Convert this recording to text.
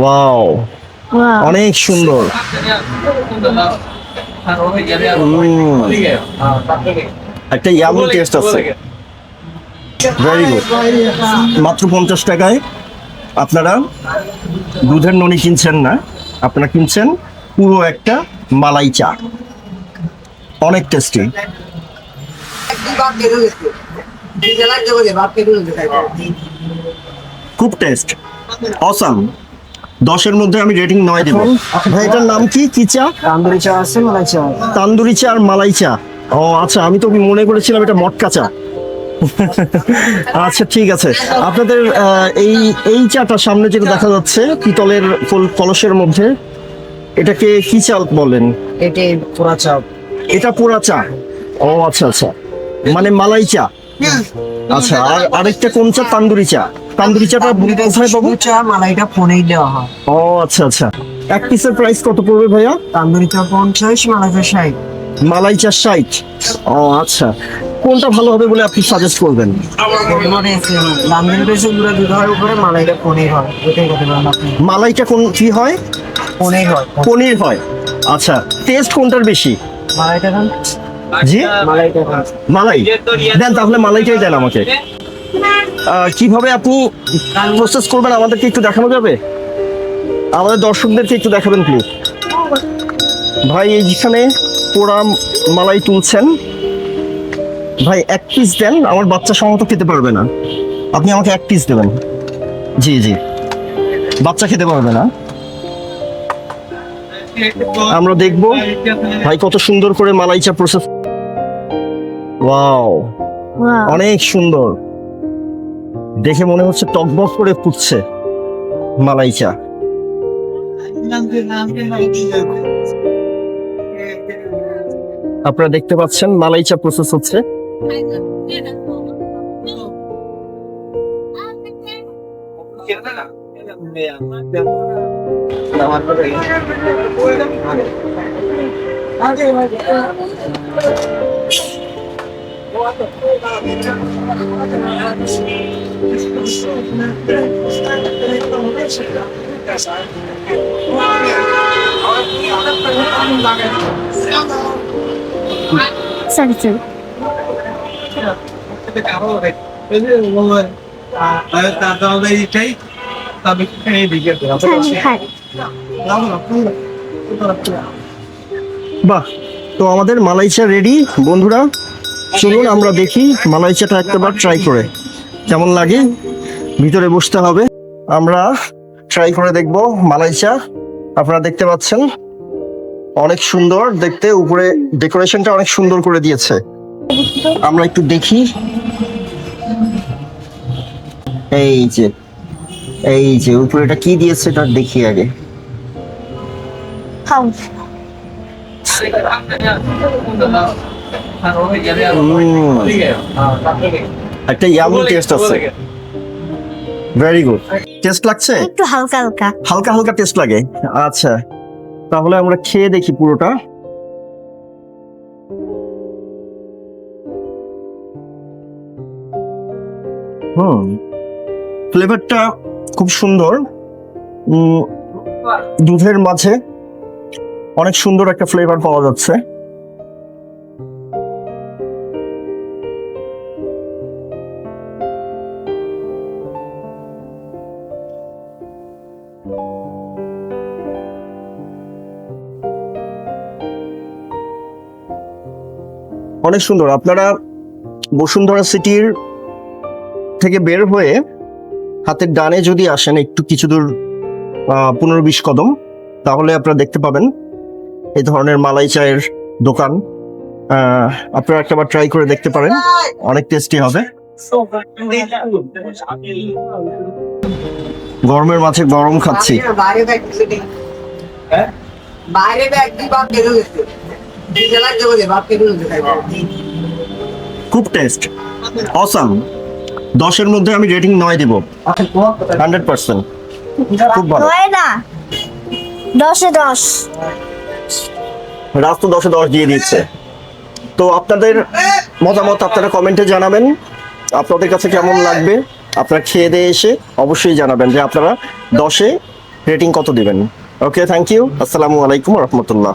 Wow অনেক সুন্দর। একটা ইয়ামি টেস্ট আছে। ভেরি গুড মাত্র পঞ্চাশ টাকায় আপনারা দুধের ননি কিনছেন না আপনারা কিনছেন পুরো একটা মালাই চা। অনেক টেস্টি খুব টেস্ট অসাম দশের মধ্যে আমি রেটিং নয় দেবো। ভাই এটার নাম কি? কি চা? তান্দুরি চা আছে মালাই চা। তান্দুরি চা আর মালাই চা। ও আচ্ছা আমি তো মনে করেছিলাম এটা মটকা চা। আচ্ছা ঠিক আছে। আপনাদের এই এই চাটা সামনে যেটা দেখা যাচ্ছে পিতলের কলসের মধ্যে এটাকে কি চা বলেন? এটা পোড়া চা। এটা পোড়া চা? ও আচ্ছা আচ্ছা। মানে মালাই চা? আচ্ছা আর আরেকটা কোন চা? তান্দুরি চা। তান্দুরি চাটা কোথায় পাবো? চা মালাইটা ফোনেই দেওয়া হয়। ও আচ্ছা আচ্ছা। এক পিসের প্রাইস কত পড়বে ভাইয়া? তান্দুরি চা পঞ্চাশ মালাইটা ষাট। মালাই চা ষাট। ও আচ্ছা। কোনটা ভালো হবে বলে আপনি সাজেস্ট করবেন? মানে তান্দুরি বেশি পুরো দুধ হয় উপরে মালাইটা হয়। কোন কি হয়? পনির হয়। পনির হয়। আচ্ছা টেস্ট কোনটার বেশি? মালাইটা জি? মালাইটা মালাই। দেন তাহলে মালাইটাই দেন আমাকে। কীভাবে আপনি প্রসেস করবেন আমাদেরকে একটু দেখানো যাবে? আমাদের দর্শকদেরকে একটু দেখাবেন প্লিজ ভাই এইখানে পোড়া মালাই তুলছেন ভাই এক পিস দেন আমার বাচ্চা সম্মত খেতে পারবে না। আপনি আমাকে এক পিস দেবেন। জি জি। বাচ্চা খেতে পারবে না। আমরা দেখব ভাই কত সুন্দর করে মালাইচা প্রসেস ওয়াও অনেক সুন্দর। দেখে মনে হচ্ছে টকবক করে ফুটছে মালাই চা আপনারা দেখতে পাচ্ছেন মালাই চা প্রসেস হচ্ছে বাহ, তো আমাদের মালাই চা রেডি বন্ধুরা। চলুন আমরা দেখি মালাই চাটা একটাবার ট্রাই করে। কেমন লাগে ভিতরে বসতে হবে। আমরা ট্রাই করে দেখব মালাই চা আপনারা দেখতে পাচ্ছেন অনেক সুন্দর দেখতে উপরে ডেকোরেশনটা অনেক সুন্দর করে দিয়েছে। আমরা একটু দেখি। এই যে এই যে উপরে এটা কি দিয়েছে এটা দেখি আগে। উম, একটা ইয়ামি টেস্ট আছে। ভেরি গুড টেস্ট লাগছে? একটু হালকা হালকা। হালকা হালকা টেস্ট লাগে। আচ্ছা তাহলে আমরা খেয়ে দেখি পুরোটা। হুম ফ্লেভারটা খুব সুন্দর। উম, দুধের মাঝে অনেক সুন্দর একটা ফ্লেভার পাওয়া যাচ্ছে। অনেক সুন্দর। আপনারা বসুন্ধরা সিটির থেকে বের হয়ে হাতের ডানে যদি আসেন একটু কিছু দূর পনেরো বিশ কদম, তাহলে আপনারা দেখতে পাবেন এই ধরনের মালাই চায়ের দোকান। আপনারা একটাবার ট্রাই করে দেখতে পারেন। অনেক টেস্টি হবে। গরমের মাঝে গরম খাচ্ছি। খুব টেস্ট অসাম দশের মধ্যে আমি রেটিং নয় দিব। Hundred percent. খুব ভালো। দশে দশ। রাজ তো দশে দশ দিয়ে দিচ্ছে। তো আপনাদের মতামত আপনারা কমেন্টে জানাবেন। আপনাদের কাছে কেমন লাগবে? আপনারা খেয়ে দিয়ে এসে অবশ্যই জানাবেন যে আপনারা দশে রেটিং কত দেবেন। ওকে থ্যাংক ইউ আসসালামু আলাইকুম রহমতুল্লাহ।